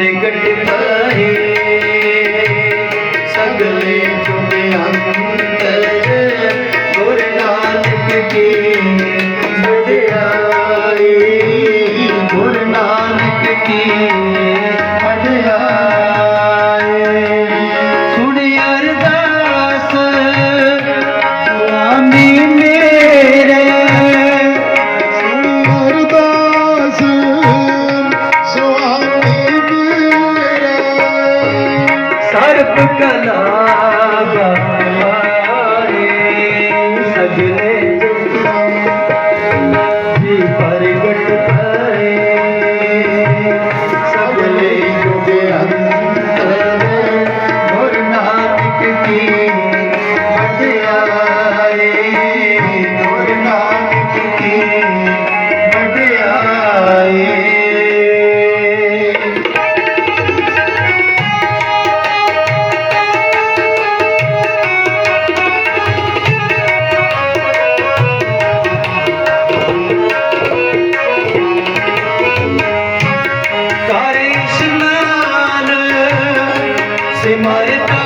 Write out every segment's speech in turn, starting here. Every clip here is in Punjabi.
ਪ੍ਰਗਟ ਕਰੇ ਸਗਲੇ कला Gracias.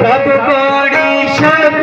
সব পড়ি সব